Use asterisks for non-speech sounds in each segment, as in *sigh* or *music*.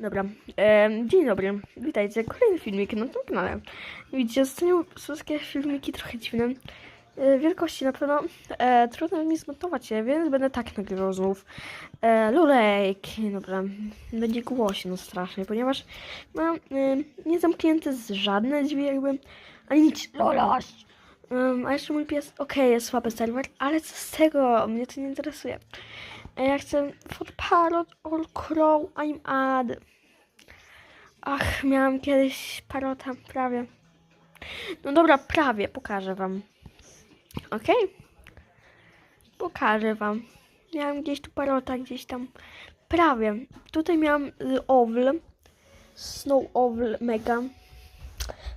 Dobra. em, dzień dobry. Witajcie. Kolejny filmik na tym kanale. Widzicie, ostatnio wszystkie filmiki trochę dziwne. E, wielkości na pewno e, trudno mi zmontować je, więc będę tak nagrywał znów. E, Lulek. Dobra. Będzie głośno strasznie, ponieważ mam e, niezamknięte żadne drzwi jakby. Ani nic. Lolaś. Um, a jeszcze mój pies, okej, jest słaby serwer, ale co z tego? Mnie to nie interesuje. Ja chcę for parrot or crow I'm ad. Ach, miałam kiedyś parota, prawie. No dobra, prawie, pokażę wam. Okej? Pokażę wam. Miałam gdzieś tu parota, gdzieś tam. Prawie. Tutaj miałam y, owl. Snow owl mega.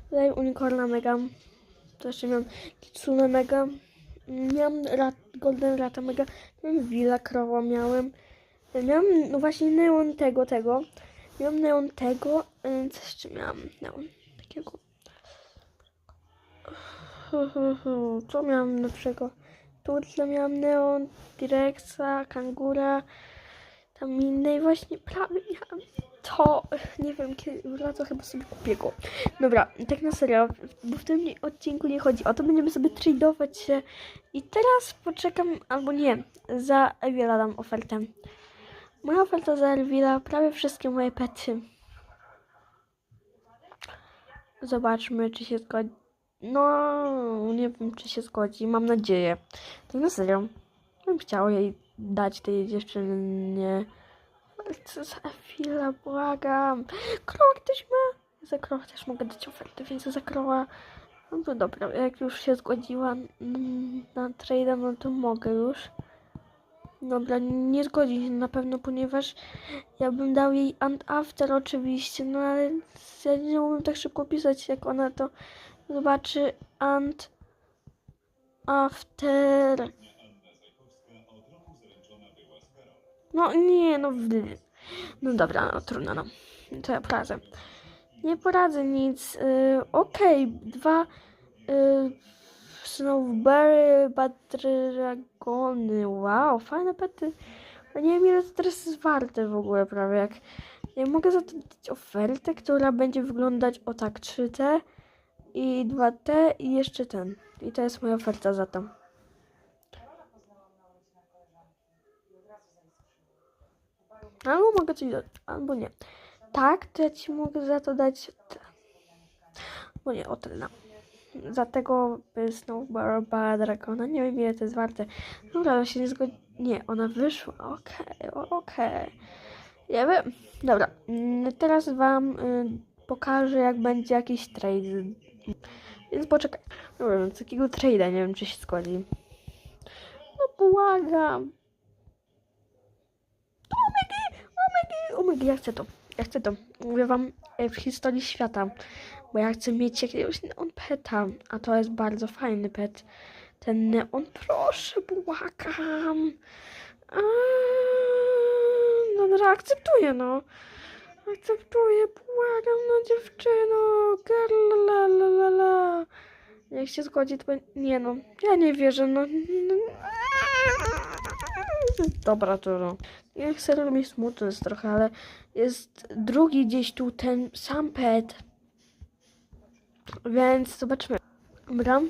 Tutaj unicorna mega. To jeszcze miałam kitsune mega. Miałam rat, golden rata mega. Miałam Villa krowa miałem. Miałam no właśnie neon tego, tego. Miałam neon tego. y, Co jeszcze miałam? Neon takiego. Co miałam lepszego? Tutaj miałam neon, T-Rexa, kangura. Tam innej właśnie prawie miałam to. Nie wiem, kiedy wracam chyba sobie kupię go. Dobra, tak na serio, bo w tym odcinku nie chodzi o to, będziemy sobie tradeować się i teraz poczekam, albo nie, za Ewiela dam ofertę. Moja oferta za Elvira, prawie wszystkie moje pety. Zobaczmy, czy się zgodzi. No, nie wiem, czy się zgodzi, mam nadzieję. Tak na serio, bym chciał jej dać tej dziewczynie. Co za chwila, błagam. Krok też ma. Za krok też mogę dać ofertę, więc za kroła. No to dobra, jak już się zgodziła na trade, no to mogę już. Dobra, nie zgodzi się na pewno, ponieważ ja bym dał jej and after oczywiście, no ale ja nie umiem tak szybko pisać, jak ona to zobaczy and after. No nie, no w- no dobra, no trudno, no. To ja poradzę. Nie poradzę nic. Y, Okej, dwa y, Snowberry, Badragony. Wow, fajne pety. Nie wiem ile to teraz jest warte w ogóle prawie jak. Ja mogę za to dać ofertę, która będzie wyglądać o tak 3T i 2T i jeszcze ten. I to jest moja oferta za to. Albo mogę coś dać, albo nie. Tak, to ja ci mogę za to dać. Bo nie, o tyle. Za tego Snowball Dragona. Nie wiem ile to jest warte. Dobra, ale się nie zgodzi. Nie, ona wyszła. Okej, o- okej. Ja wiem. Dobra, mm, teraz wam y, pokażę, jak będzie jakiś trade. Więc poczekaj. Dobra, więc takiego trade'a nie wiem, czy się zgodzi. No błagam. Omegi, omegi, ja chcę to. Ja chcę to. Mówię wam e, w historii świata. Bo ja chcę mieć jakiegoś neon peta. A to jest bardzo fajny pet. Ten neon, proszę, błagam. A, dobra, akceptuję, no. Akceptuję, błagam, no dziewczyno. Girl, la, la, la, la. Jak się zgodzi, to. Nie no, ja nie wierzę, no. *laughs* Dobra, to no. Jak serio mi smutno jest trochę, ale jest drugi gdzieś tu ten sam pet. Więc zobaczmy. Dobra.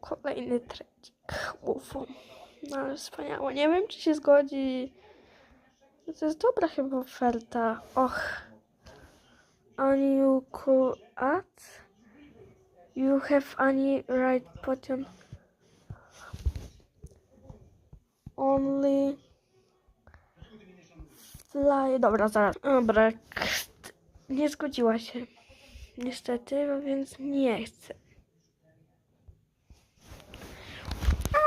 Kolejny trecik. UFO. No ale wspaniałe. Nie wiem, czy się zgodzi. To jest dobra chyba oferta. Och. Any you could add? You have any right button? Only fly. Dobra, zaraz. Dobra. Nie zgodziła się. Niestety, więc nie chcę. A!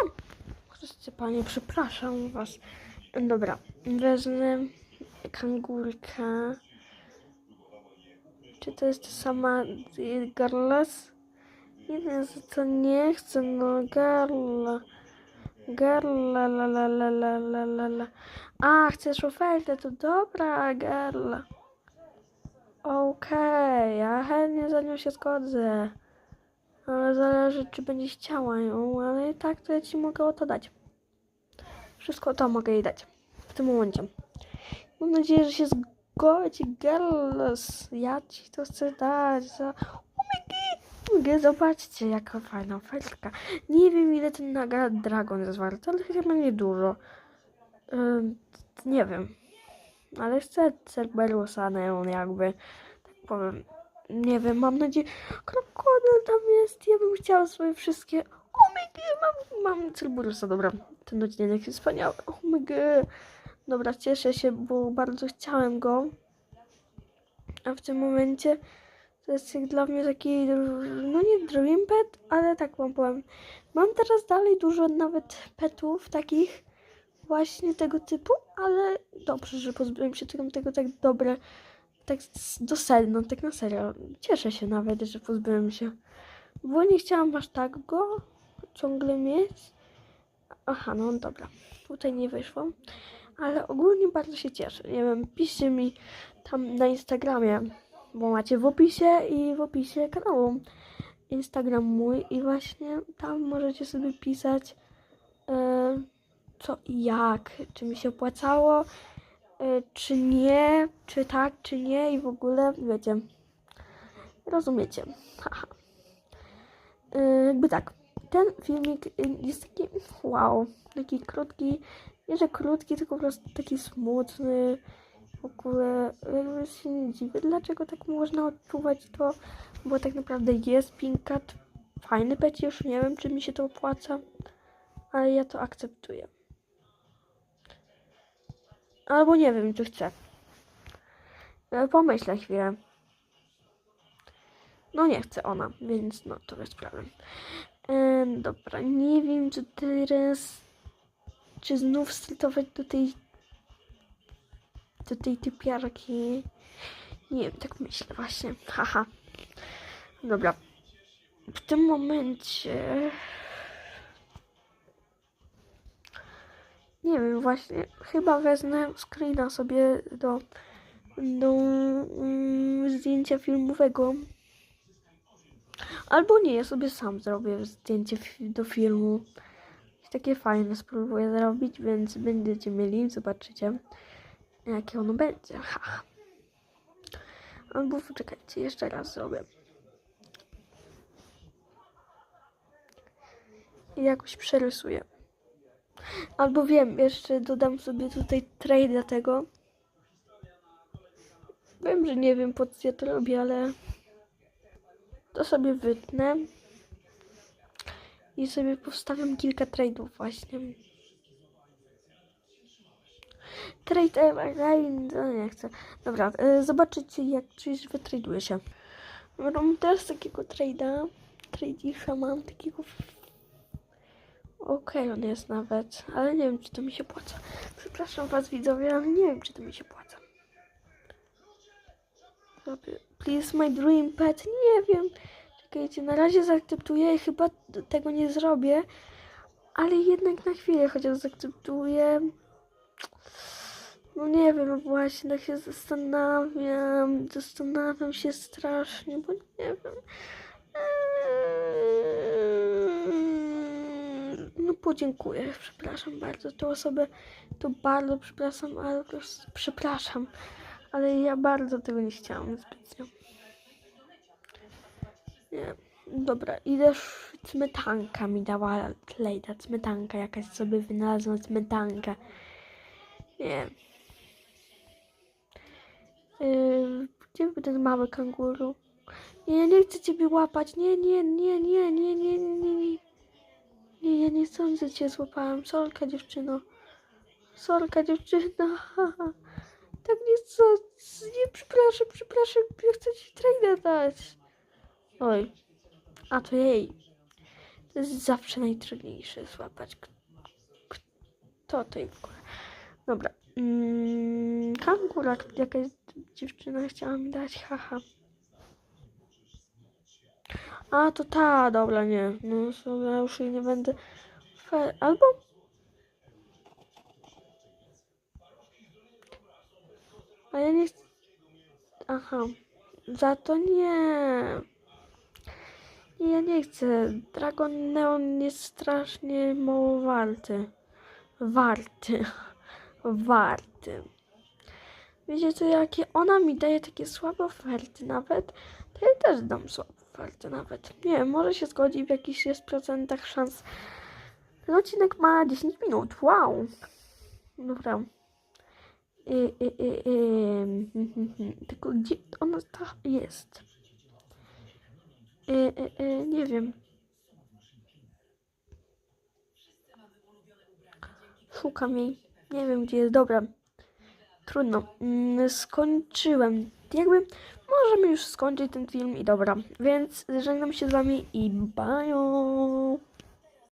Wszyscy panie, przepraszam was. Dobra, wezmę kangurka. Czy to jest sama Garlas? Nie wiem, co nie chcę, no Garla. Garla, la la la la la la la. A, chcesz ofertę, to dobra, Garla. Okej, ja chętnie za nią się zgodzę. Ale zależy, czy będziesz chciała ją, ale tak to ja ci mogę o to dać. Wszystko to mogę jej dać. W tym momencie. Mam nadzieję, że się zgodzi, girls. Ja ci to chcę dać za... Zobaczcie, jaka fajna ofertka. Nie wiem, ile ten naga Dragon jest ale chyba nie dużo. Ym, nie wiem. Ale chcę Cerberusa Neon jakby. Tak powiem. Nie wiem, mam nadzieję... Krokodyl tam jest. Ja bym chciała swoje wszystkie... Omega! Mam, mam Cerberusa, dobra. Ten odcinek jest wspaniały. Omega! Dobra, cieszę się, bo bardzo chciałem go. A w tym momencie to jest dla mnie taki, no nie dream pet, ale tak wam powiem. Mam teraz dalej dużo nawet petów takich właśnie tego typu, ale dobrze, że pozbyłem się tego, tego tak dobre, tak do sedno, tak na serio. Cieszę się nawet, że pozbyłem się. Bo nie chciałam aż tak go ciągle mieć. Aha, no dobra. Tutaj nie wyszło. Ale ogólnie bardzo się cieszę. Nie wiem, piszcie mi tam na Instagramie, bo macie w opisie i w opisie kanału Instagram mój i właśnie tam możecie sobie pisać e, co i jak, czy mi się opłacało, e, czy nie, czy tak, czy nie i w ogóle, wiecie, rozumiecie. Haha. E, jakby tak, ten filmik jest taki wow, taki krótki, nie że krótki, tylko po prostu taki smutny. W ogóle jakby się nie dziwię, dlaczego tak można odczuwać to, bo tak naprawdę jest Pinkat, fajny pet już, nie wiem czy mi się to opłaca, ale ja to akceptuję. Albo nie wiem, czy chcę. E, Pomyślę chwilę. No nie chce ona, więc no to jest problem. E, dobra, nie wiem, czy teraz czy znów startować do tej do tej typiarki. Nie wiem, tak myślę właśnie. Haha. Dobra. W tym momencie nie wiem, właśnie chyba wezmę screena sobie do do mm, zdjęcia filmowego. Albo nie, ja sobie sam zrobię zdjęcie do filmu. Takie fajne, spróbuję zrobić, więc będziecie mieli, zobaczycie, jakie ono będzie. Ha. Albo poczekajcie, jeszcze raz zrobię. I jakoś przerysuję. Albo wiem, jeszcze dodam sobie tutaj trade tego. Wiem, że nie wiem po co ja to robię, ale to sobie wytnę. I sobie powstawiam kilka trade'ów właśnie. Trade to nie chcę. Dobra, y, zobaczycie jak czyś wytraduje się. Mam teraz takiego trade'a. Trade'isza mam takiego... Okej, on jest nawet, ale nie wiem czy to mi się płaca. Przepraszam was widzowie, ale nie wiem czy to mi się płaca. Please my dream pet, nie wiem. Czekajcie, na razie zaakceptuję chyba tego nie zrobię, ale jednak na chwilę chociaż zaakceptuję. No nie wiem, właśnie tak się zastanawiam, zastanawiam się strasznie, bo nie wiem. Eee, No podziękuję, przepraszam bardzo tą osobę, to bardzo przepraszam, ale przepraszam, ale ja bardzo tego nie chciałam zbytnio. Nie. Dobra, idę Cmetanka mi dała Lejda. Cmetanka jakaś sobie wynalazła cmetankę. Nie. Yy, gdzie był ten mały kanguru? Nie, nie chcę ciebie łapać. Nie, nie, nie, nie, nie, nie, nie, nie. Nie, nie ja nie sądzę, cię złapałem. Solka dziewczyno. Solka dziewczyno. *laughs* Tak nie co. Nie, przepraszam, przepraszam. Ja chcę ci trajdę dać. Oj. A to jej. To jest zawsze najtrudniejsze złapać. Kto to im Dobra. Mm, kangura, jakaś dziewczyna chciała mi dać, haha. A, to ta, dobra, nie. No, sobie już jej nie będę... Albo... A ja nie chcę... Aha. Za to nie. Ja nie chcę. Dragon Neon jest strasznie mało warty. Warty. *laughs* Warty. Wiecie co, jakie ona mi daje takie słabe oferty nawet, to ja też dam słabe oferty nawet. Nie może się zgodzi w jakichś jest procentach szans. Ten odcinek ma 10 minut, wow. Dobra. Y, y, y, y. Tylko gdzie ona ta jest? Y, y, y, nie wiem. Szukam jej. Nie wiem gdzie jest. Dobra. Trudno. Mm, Skończyłem. Jakby możemy już skończyć ten film i dobra. Więc żegnam się z wami i bye.